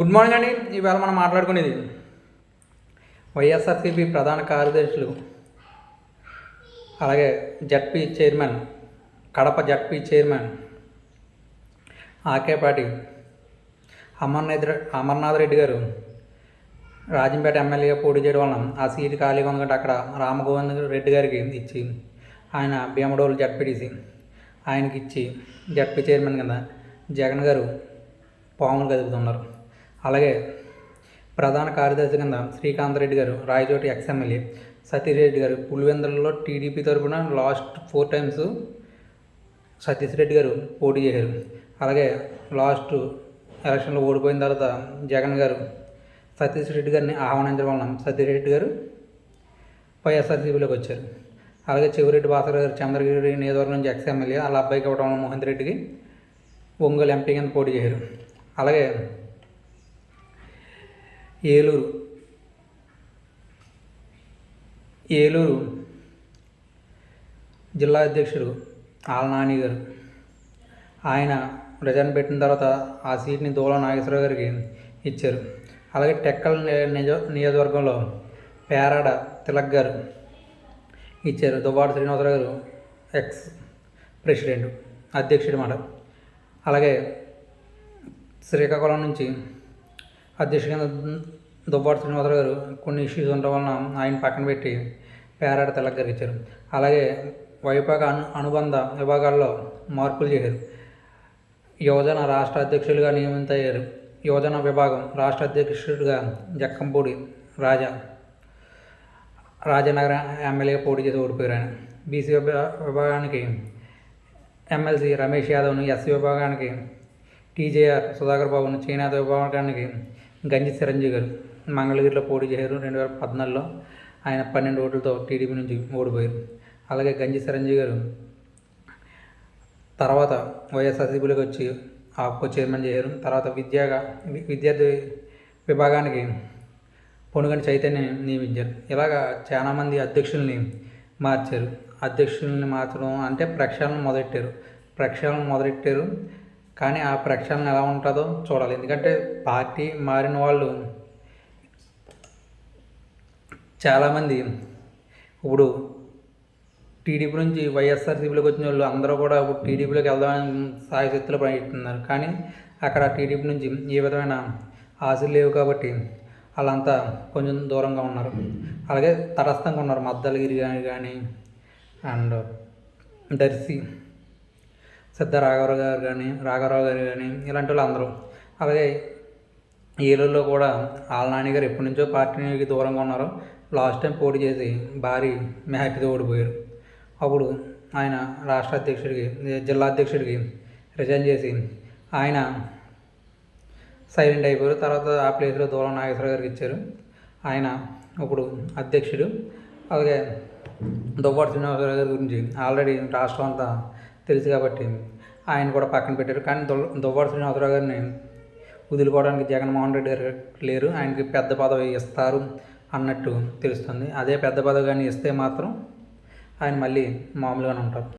Good morning అండి. ఈవేళ మనం మాట్లాడుకునేది వైఎస్ఆర్సీపీ ప్రధాన కార్యదర్శులు అలాగే ZP chairman Kadapa ZP chairman Akepati Amarnath Amarnath Reddy garu Rajampet ఎమ్మెల్యేగా పోటీ చేయడం వలన ఆ సీటు ఖాళీగా ఉందంటే అక్కడ రామగోవింద్ రెడ్డి గారికి ఇచ్చి ఆయన భీమడోలు జడ్పీటీసీ ఆయనకి ఇచ్చి జడ్పీ చైర్మన్ కింద జగన్ గారు పాములు కదుపుతున్నారు. అలాగే ప్రధాన కార్యదర్శి కింద శ్రీకాంత్ రెడ్డి గారు రాయచోటి ఎక్స్ఎమ్మెల్యే సతీష్ రెడ్డి గారు పులివెందులలో టీడీపీ తరఫున last four times Satish Reddy garu పోటీ చేశారు. అలాగే లాస్ట్ ఎలక్షన్లో ఓడిపోయిన తర్వాత జగన్ గారు సతీష్ రెడ్డి గారిని ఆహ్వానించడం వలన సతీష్ రెడ్డి గారు వైఎస్ఆర్సీపీలోకి వచ్చారు. అలాగే చివరెడ్డి భాస్కర్ గారు చంద్రగిరి నియోజకవర్గం నుంచి ఎక్స్ ఎమ్మెల్యే వాళ్ళ అబ్బాయికి ఇవ్వడం వలన మోహన్ రెడ్డికి ఒంగోలు ఎంపీ కింద పోటీ చేశారు. అలాగే ఏలూరు. ఏలూరు జిల్లా అధ్యక్షుడు ఆలనాని గారు. ఆయన రిజైన్ పెట్టిన తర్వాత ఆ సీట్ని దూల నాగేశ్వరరావు గారికి ఇచ్చారు. అలాగే టెక్కల్ ని- నిజ నియోజకవర్గంలో పేరాడ తిలక్ గారు ఇచ్చారు. దువ్వాడ శ్రీనివాసరావు గారు ఎక్స్ ప్రెసిడెంట్ అధ్యక్షుడు మాట. అలాగే శ్రీకాకుళం నుంచి అధ్యక్షుడు కింద దువ్వాడ శ్రీనివాసరావు గారు కొన్ని ఇష్యూస్ ఉండడం వలన ఆయన పక్కన పెట్టి పేరాడ తిలక్ గారికి ఇచ్చారు అలాగే వైపాక అను అనుబంధ విభాగాల్లో మార్పులు చేశారు. యువజన రాష్ట్ర అధ్యక్షులుగా నియమితయ్యారు. యువజన విభాగం రాష్ట్ర అధ్యక్షుడిగా జక్కంపూడి రాజా రాజనగర ఎమ్మెల్యే పోటీ చేసి ఓడిపోయారు ఆయన. బీసీ విభాగానికి ఎమ్మెల్సీ రమేష్ యాదవ్ను ఎస్సీ విభాగానికి టీజేఆర్ సుధాకర్ బాబును చేనేత విభాగానికి గంజి చిరంజీవి గారు. మంగళగిరిలో పోటీ చేశారు. రెండు వేల పద్నాలుగులో ఆయన పన్నెండు ఓట్లతో టీడీపీ నుంచి ఓడిపోయారు. అలాగే గంజి చిరంజీవి గారు తర్వాత వైఎస్ఆర్సీపీలోకి వచ్చి ఆప్కో చైర్మన్ చేశారు. తర్వాత విద్యాగా విద్యార్థి విభాగానికి పొనుగని చైతన్యం నియమించారు. ఇలాగా చాలామంది అధ్యక్షుల్ని మార్చారు. అధ్యక్షుల్ని మార్చడం అంటే ప్రక్షాళన మొదలెట్టారు. ప్రక్షాళన మొదలెట్టారు. కానీ ఆ ప్రక్షాళన ఎలా ఉంటుందో చూడాలి. ఎందుకంటే పార్టీ మారిన వాళ్ళు చాలామంది ఇప్పుడు టీడీపీ నుంచి వైఎస్ఆర్సీపీలోకి వచ్చిన వాళ్ళు అందరూ కూడా ఇప్పుడు టీడీపీలోకి వెళ్దామని సాయశక్తులు ప్రయత్నిస్తున్నారు కానీ అక్కడ టీడీపీ నుంచి ఏ విధమైన ఆశలు లేవు కాబట్టి వాళ్ళంతా కొంచెం దూరంగా ఉన్నారు. అలాగే తటస్థంగా ఉన్నారు. మద్దలగిరి కానీ కానీ అండ్ దర్శి సిద్ధ రాఘవరావు గారు కానీ రాఘవరావు గారు కానీ ఇలాంటి వాళ్ళు అందరూ. అలాగే ఏలూరులో కూడా ఆలనాని గారు ఎప్పటి నుంచో పార్టీకి దూరంగా ఉన్నారు. లాస్ట్ టైం పోటీ చేసి భారీ మెజార్టీతో ఓడిపోయారు. అప్పుడు ఆయన రాష్ట్ర అధ్యక్షుడికి జిల్లా అధ్యక్షుడికి రిజైన్ చేసి ఆయన సైలెంట్ అయిపోయారు. తర్వాత ఆ ప్లేస్లో దూరం నాగేశ్వర గారికి ఇచ్చారు. ఆయన ఇప్పుడు అధ్యక్షుడు. అలాగే దువ్వాడు శ్రీనివాసరావు గారి గురించి ఆల్రెడీ రాష్ట్రం అంతా తెలుసు కాబట్టి ఆయన కూడా పక్కన పెట్టారు. కానీ దువ్ దువ్వాడ శ్రీనివాసరావు గారిని వదులుకోవడానికి జగన్మోహన్ రెడ్డి గారు లేరు. ఆయనకి పెద్ద పదవి ఇస్తారు అన్నట్టు తెలుస్తుంది. అదే పెద్ద పదవి కానీ ఇస్తే మాత్రం ఆయన మళ్ళీ మామూలుగానే ఉంటారు.